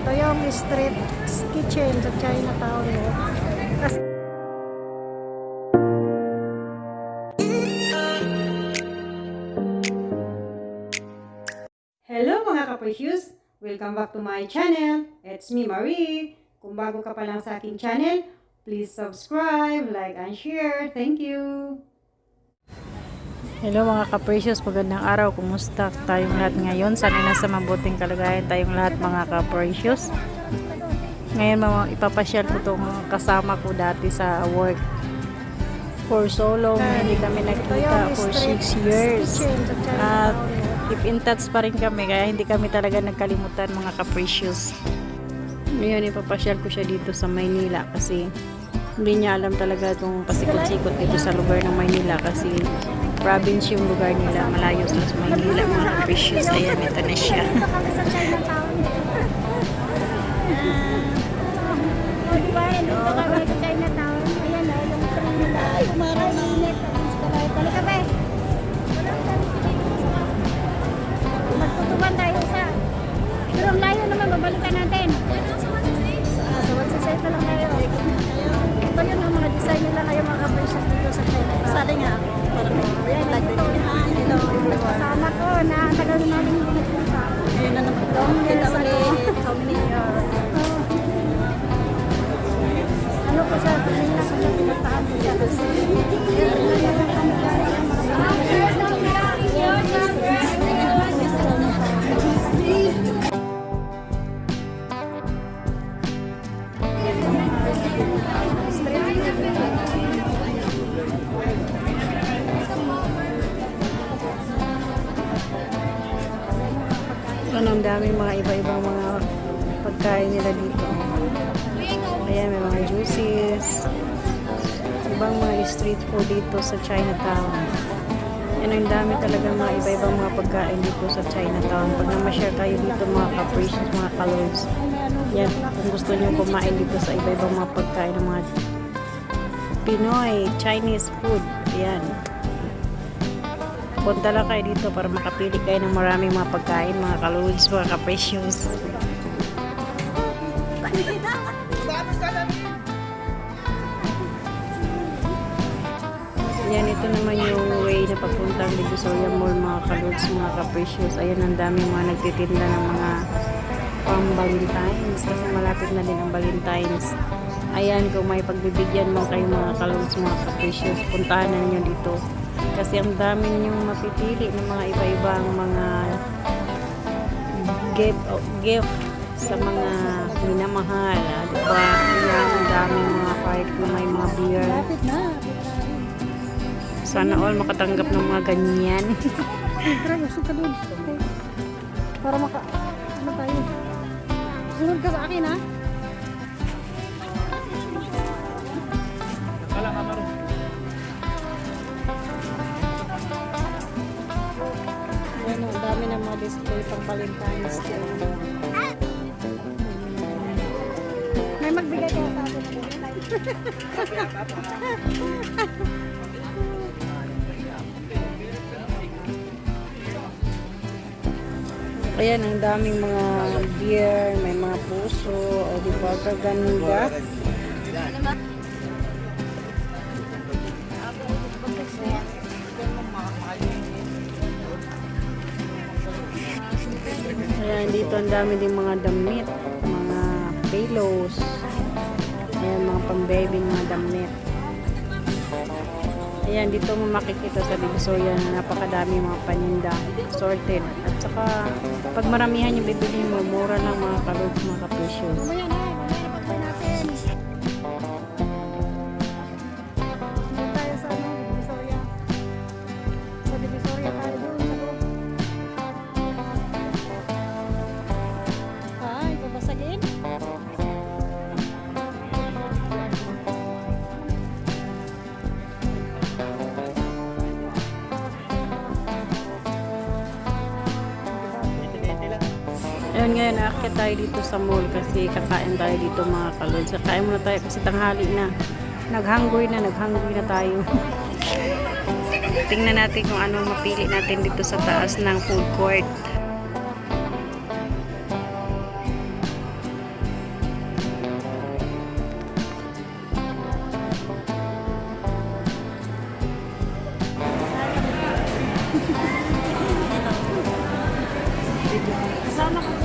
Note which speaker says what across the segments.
Speaker 1: Ito yung street kitchen sa Chinatown. Kasi
Speaker 2: Hello mga kaprecious! Welcome back to my channel. It's me, Marie. Kung bago ka pa lang sa aking channel, please subscribe, like, and share. Thank you!
Speaker 3: Hello mga ka-precious, magandang araw. Kumusta tayong lahat ngayon? Sana nasa mabuting kalagayan tayong lahat mga ka-precious. Ngayon mga ipapasyal ko itong kasama ko dati sa work. For so long, hindi kami nakita for
Speaker 1: street
Speaker 3: 6 years. At keep in touch pa rin kami, kaya hindi kami talaga nagkalimutan mga ka-precious. Ngayon ipapasyal ko siya dito sa Maynila kasi hindi niya alam talaga itong pasikot-sikot dito sa lugar ng Maynila kasi province yung lugar nila, malayo sa Maynila mga ka-precious. Ayan, ito na siya.
Speaker 1: Chinatown. Oh, di ba? Ano,
Speaker 3: ang daming mga iba-ibang mga pagkain nila dito. Ayan, may mga juices. Ibang mga street food dito sa Chinatown. Yan, ang dami talaga mga iba-ibang mga pagkain dito sa Chinatown. Pag namasyal kayo dito mga capricious, mga colors. Yan, kung gusto nyo kumain dito sa iba-ibang mga pagkain ng mga Pinoy, Chinese food. Ayan. Punta lang kayo dito para makapili kayo ng maraming mga pagkain, mga kaloods, mga capricious. Yan, ito naman yung way na papuntang Divisoria Mall, mga kaloods, mga capricious. Ayan, ang daming mga nagtitinda ng mga pang Valentine's kasi malapit na din ang Valentine's. Ayan, kung may pagbibigyan mo kayo mga kaloods, mga capricious, puntahan na ninyo dito. Kasi ang dami ninyong mapipili ng mga iba-ibang mga gift, oh, gift sa mga minamahal. ah, Diba? Ayan, ang daming mga park na may mga beer. Sana all makatanggap ng mga ganyan.
Speaker 1: Tara, usog ka. Okay. Para maka... Ano tayo? Sunod ka sa akin ha?
Speaker 3: Display pang Valentine's Day.
Speaker 1: May magbigay kaya sa akin.
Speaker 3: Ayan, ang daming mga beer, may mga puso, o di ba, kaganda. Ayan, dito ang dami din mga damit, mga pillows. Ayan, mga pang-baby, mga damit. Ayan, dito mo makikita sa Divisoria na napakadami mga paninda, sorted. At saka, pag maramihan yung bibili mo, mura lang mga kalog, mga kapresyo.
Speaker 1: Mamaya
Speaker 3: Ayan ngayon, aakyat tayo dito sa mall kasi kakain tayo dito mga kalod. Kakain muna tayo kasi tanghali na. Naghanggoy na, naghanggoy na tayo. Tingnan natin kung ano mapili natin dito sa taas ng food court. Kasama ko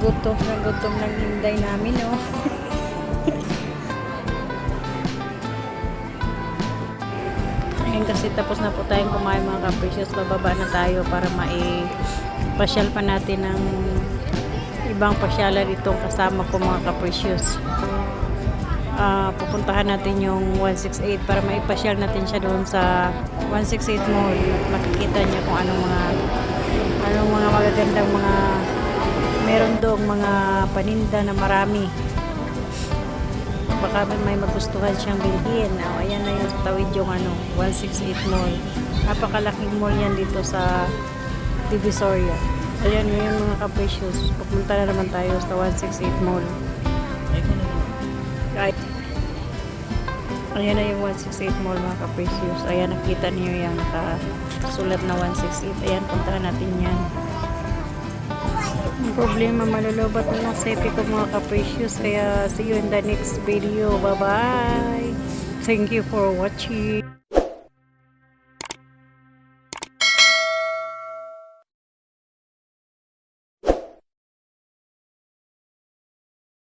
Speaker 3: Gutom na gutom ng hinday namin, oh. Ayun kasi tapos na po tayong kumain mga ka-precious. Bababa na tayo para mai-pasyal pa natin ng ibang pasyalan itong kasama ko mga ka-precious. Ah, pupuntahan natin yung 168 para maipasyal natin siya doon sa 168 mall. Makikita niya kung anong mga anong mga magagandang mga meron doong mga paninda na marami. Baka may, magustuhan siyang bilhin. Oh, ayan na yung tawid yung ano 168 mall. Napakalaking mall yan dito sa Divisoria. Ayan yun mga ka-precious. Pupunta na naman tayo sa 168 mall. Right ayan na yung 168 mall mga ka-precious. Ayan nakita niyo yung nakasulat na 168 ayan puntahan natin yan ang problema malulubat na lang sa ko mga ka-precious kaya see you in the next video. Bye bye thank you for watching